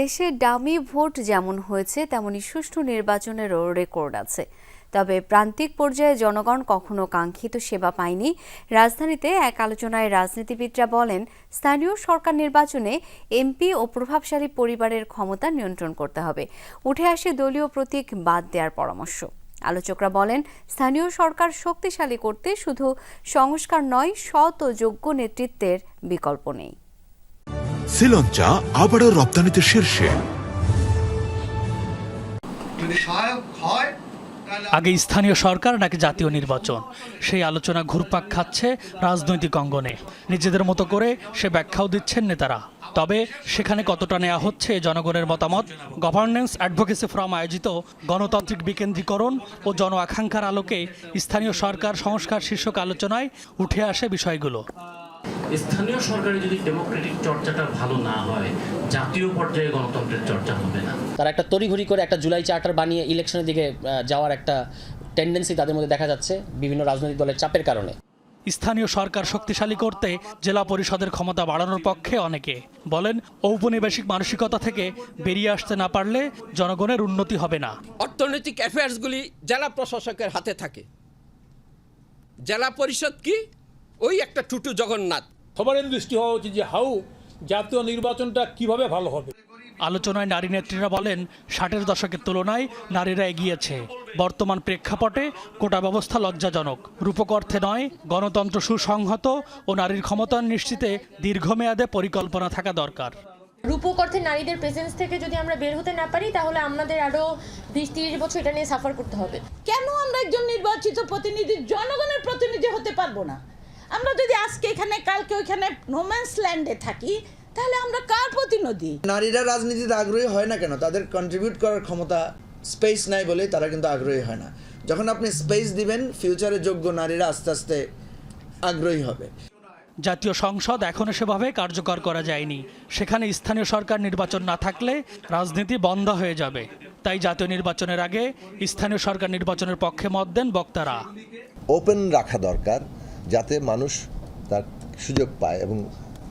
দেশে dummy vote যেমন হয়েছে, তেমনি সুষ্ঠু নির্বাচনেরও রেকর্ড আছে। তবে প্রান্তিক পর্যায়ে জনগণ কখনো কাঙ্ক্ষিত সেবা পায়নি। রাজধানীতে এক আলোচনায় রাজনীতিবিদরা বলেন, স্থানীয় সরকার নির্বাচনে এমপি ও প্রভাবশালী পরিবারের ক্ষমতা নিয়ন্ত্রণ করতে হবে। উঠে আসে দলীয় প্রতীক বাদ দেওয়ার পরামর্শ। আলোচকরা বলেন, স্থানীয় সরকার শক্তিশালী করতে শুধু সংস্কার নয়, সৎ ও যোগ্য নেতৃত্বের বিকল্প নেই। শ্রীলঞ্চা আবারও রপ্তানিতে শীর্ষে। যদি সহায়ক হয় আগে স্থানীয় সরকার নাকি জাতীয় নির্বাচন? সেই আলোচনা ঘুরপাক খাচ্ছে রাজনৈতিক অঙ্গনে। নিজেদের মতো করে সে ব্যাখ্যাও দিচ্ছেন নেতারা। তবে সেখানে কতটা নেওয়া হচ্ছে জনগণের মতামত? গভর্নেন্স অ্যাডভোকেসি ফ্রম আয়োজিত গণতান্ত্রিক বিকেন্দ্রীকরণ ও জন আকাঙ্ক্ষার আলোকে স্থানীয় সরকার সংস্কার শীর্ষক আলোচনায় উঠে আসে বিষয়গুলো। স্থানীয় সরকারে যদি ডেমোক্রেটিক চর্চাটা ভালো না হয় জাতীয় পর্যায়ে গণতন্ত্রের চর্চা হবে না। তারা একটা তড়িঘড়ি করে একটা জুলাই চার্টার বানিয়ে ইলেকশনের দিকে যাওয়ার একটা টেন্ডেন্সি তাদের মধ্যে দেখা যাচ্ছে বিভিন্ন রাজনৈতিক দলের চাপের কারণে। স্থানীয় সরকার শক্তিশালী করতে জেলা পরিষদের ক্ষমতা বাড়ানোর পক্ষে অনেকে বলেন ঔপনিবেশিক মানসিকতা থেকে বেরিয়ে আসতে না পারলে জনগণের উন্নতি হবে না। অর্থনৈতিক অ্যাফেয়ার্সগুলি জেলা প্রশাসকের হাতে থাকে। জেলা পরিষদ কি? ওই একটা টুটু জগন্নাথ। সবারই দৃষ্টি হওয়া উচিত যে হাউ জাতীয় নির্বাচনটা কীভাবে ভালো হবে। আলোচনায় নারী নেত্রীরা বলেন ষাটের দশকের তুলনায় নারীরা এগিয়েছে। বর্তমান প্রেক্ষাপটে কোটা ব্যবস্থা লজ্জাজনক। রূপক অর্থে নয় গণতন্ত্র সুসংহত ও নারীর ক্ষমতায়ন নিশ্চিতে দীর্ঘমেয়াদে পরিকল্পনা থাকা দরকার। রূপক অর্থে নারীদের প্রেজেন্স থেকে যদি আমরা বের হতে না পারি তাহলে আমাদের আরও বিশ তিরিশ বছর এটা নিয়ে সাফার করতে হবে। কেন আমরা একজন নির্বাচিত প্রতিনিধি জনগণের প্রতিনিধি হতে পারব না? আমরা যদি আজকে এখানে কালকে ওইখানে নোম্যান্স ল্যান্ডে থাকি তাহলে আমরা কার প্রতিনিধি নারীরা রাজনীতিতে আগ্রহী হয় না কেন? তাদের কন্ট্রিবিউট করার ক্ষমতা স্পেস নাই বলে তারা কিন্তু আগ্রহী হয় না। যখন আপনি স্পেস দিবেন ফিউচারে যোগ্য নারীরা আস্তে আস্তে আগ্রহী হবে। জাতীয় সংসদ এখনও সেভাবে কার্যকর করা যায়নি। সেখানে স্থানীয় সরকার নির্বাচন না থাকলে রাজনীতি বন্ধ হয়ে যাবে। তাই জাতীয় নির্বাচনের আগে স্থানীয় সরকার নির্বাচনের পক্ষে মত দেন বক্তারা। ওপেন রাখা দরকার। যাতে মানুষ তার সুযোগ পায় এবং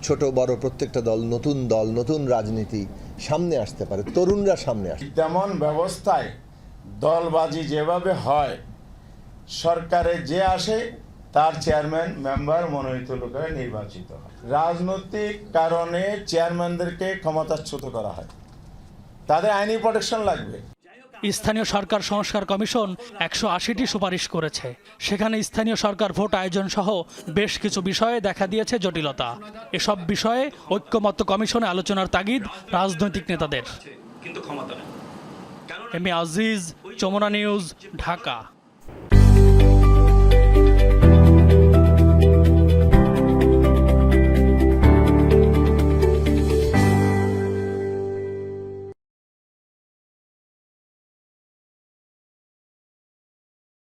ছোট, বড় প্রত্যেকটা দল, নতুন দল, নতুন রাজনীতি সামনে আসতে পারে, তরুণরা সামনে আসে তেমন ব্যবস্থায় দলবাজি যেভাবে হয়, সরকারে যে আসে, তার চেয়ারম্যান, মেম্বার মনোনীত লোকেরা নির্বাচিত হয়। রাজনৈতিক কারণে চেয়ারম্যানদেরকে ক্ষমতাচ্যুত করা হয়। তাদের আইনি প্রোটেকশন লাগবে। স্থানীয় সরকার সংস্কার কমিশন একশো আশিটি সুপারিশ করেছে। সেখানে স্থানীয় সরকার ভোট আয়োজন সহ বেশ কিছু বিষয়ে দেখা দিয়েছে জটিলতা। এসব বিষয়ে ঐক্যমত্য কমিশনে আলোচনার তাগিদ রাজনৈতিক নেতাদের। এম এ আজিজ চমনা নিউজ ঢাকা।